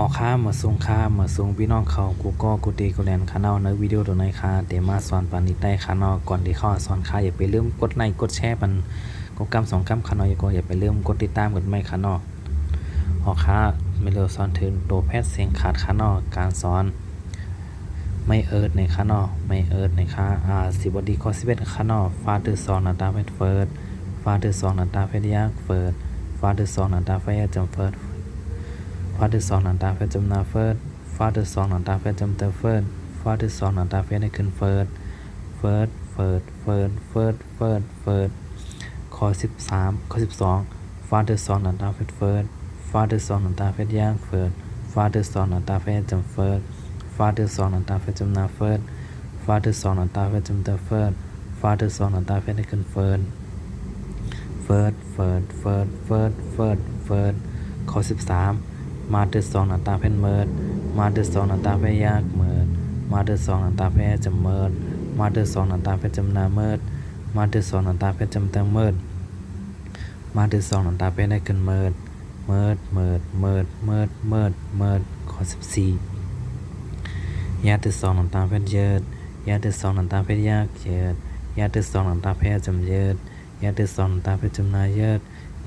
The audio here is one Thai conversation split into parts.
ออกค้าหมาส่งค้าหมาส่งพี่น้องเขากูก็กูตีกูแลนคานอในวิดีโอตัวไหนค่ะเดี๋ยวมาสอนปานนี้ได้คานอก่อนที่เข้าสอนค่ะอย่าไปลืมกดไลค์กดแชร์ปันกดกำสองกำคานออย่าก็อย่าไปลืมกดติดตามกดไม่คานอออกค้าไม่เร็วสอนถึงตัวแพทย์เสียงขาดคานอการสอนไม่เอิร์ดในคานอไม่เอิร์ดในค่าอ่าสิบดีข้อสิบเอ็ดคานอฟาเดอร์ซอนนาตาเฟดเฟิร์ดฟาเดอร์ซอนนาตาเฟดยากเฟิร์ดฟาเดอร์ซอนนาตาเฟิร์ด Father 2หนังตาเฟสจำนาเฟิร์ส Father 2หนังตาเฟสจำเตอเฟิร์ส Father 2หนังตาเฟสให้ขึ้นเฟิร์สเฟิร์สเฟิร์สเฟิร์สเฟิร์สเฟิร์สเฟิร์สข้อสิบสอ12 Father 2หนังตาเฟสเฟิร์ส Father 2หนังตาเฟสย่างเฟิร์ส Father หลังตาเฟสจำเฟิร์ส Father หนังตาเฟสจำนาเฟิร์ส Father 2หนังตาเฟสจำเตอเฟิร์ส Father 2หนังตาเฟสให้ขึ้นเฟิร์สเฟิร์สเฟิร์สเฟิร์สเฟิร์สเฟิร์สเฟิร์สข้อ13 มาเดอสองหน้าตาเพ่นเมิด มาเดอสองหน้าตาเพ่ยากเมิด มาเดอสองหน้าตาเพ่จำเมิด มาเดอสองหน้าตาเพ่จำนาเมิด มาเดอสองหน้าตาเพ่จำเตังเมิด มาเดอสองหน้าตาเพ่ได้ขึ้นเมิด เมิดเมิดเมิดเมิดเมิดเมิดข้อสิบสี่ยาเดอสองหน้าตาเพ่เยิดยาเดอสองหน้าตาเพ่ยากเยิดยาเดอสองหน้าตาเพ่จำเยิดยาเดอสองหน้าตาเพ่จำนาเยิด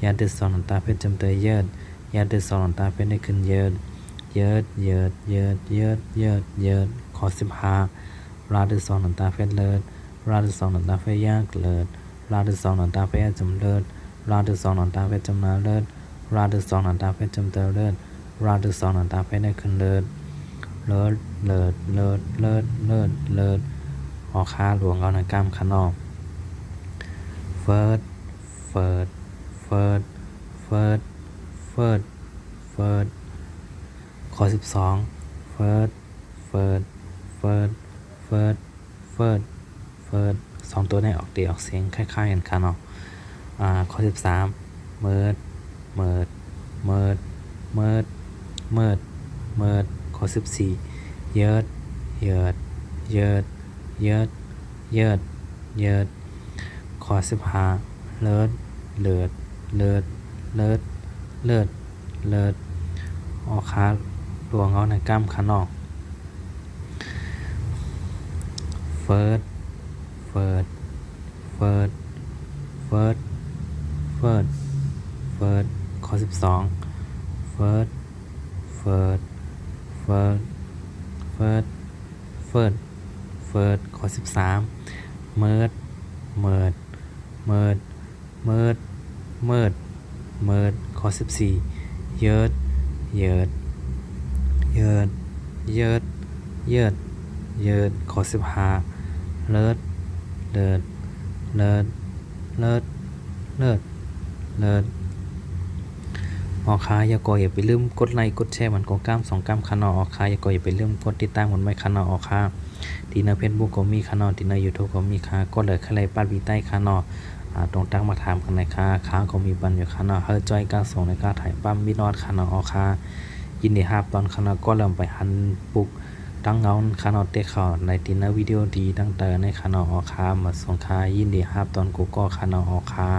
ยาเดอสองหน้าตาเพ่จำเตยเยิดยาดือดสองหลังตาเป็นได้ขึ้นเยิดเยิดเยิดเยิดเยิดเยิดเยิดขอสิบห้าราดือดสองหลังตาเฟดเลิศราดือดสองหลังตาเฟดยากเลิศราดือดสองหลังตาเฟดจำเลิศราดือดสองหลังตาเฟดจำนาเลิศราดือดสองหลังตาเฟดจำเตอเลิศราดือดสองหลังตาเฟดได้ขึ้นเลิศเลิศเลิศเลิศเลิศเลิศเลิศออกค่าหลวงเอาในกล้ามขนอกเฟิร์ดเฟิร์ดเฟิร์ดเฟิร์ด ฟิร์ดเฟิร์ดข้อสิบสองเฟิร์ดเฟิร์ดเฟิร์ดเฟิร์ดเฟิร์ดเฟิร์ดสองตัวนี้ออกเตียออกเสียงคล้ายๆกันค่ะเนาะอ่าข้อสิบสามเมิร์ดเมิร์ดเมิร์ดเมิร์ดเมิร์ดเมิร์ดข้อสิบสี่เยิร์ดเยิร์ดเยิร์ดเยิร์ดเยิร์ดเยิร์ดข้อสิบห้าเลิศเลิศเลิศเลิศ เลิศ เลิศ ออกขาหลวงเอาในกล้ามขานอก เฟิร์ดเฟิร์ดเฟิร์ดเฟิร์ดเฟิร์ดเฟิร์ดข้อสิบสองเฟิร์ดเฟิร์ดเฟิร์ดเฟิร์ดเฟิร์ดเฟิร์ดข้อสิบสามเมิร์ด เมิร์ด เมิร์ด เมิร์ด เมิร์ด เมิร์ดข้อสิบสี่เยิดเยิดเยิดเยิดเยิดเยิดข้อสิบห้าเลิศเลิศเลิศเลิศเลิศเลิศออกค้าอย่าก่ออย่าไปลืมกดไลค์กดแชร์มันก็กล้ามสองกล้ามคันอออกค้าอย่าก่ออย่าไปลืมกดติดตามมันไม่คันอออกค้าดีในเฟซบุ๊กก็มีคันอดีในยูทูบก็มีค่ะก็เลยใครป้าบีใต้คันอ ตรงตั้งมาถามกันในค่าค้าก็มีบันอยู่ค่ะเนาะเฮอจอยการส่งในการถ่ายปั้มมินอดค่ะเนาะออค่ะยินดีครับตอนค่ะเนาะก็เริ่มไปหันปุกตั้งเงาค่ะเนาะเตะเขาในตินวิดีโอดีตั้งแต่ในค่ะเนาะออค่ามาส่งค่ายินดีครับตอนกูก็ค่ะเนาะออค่า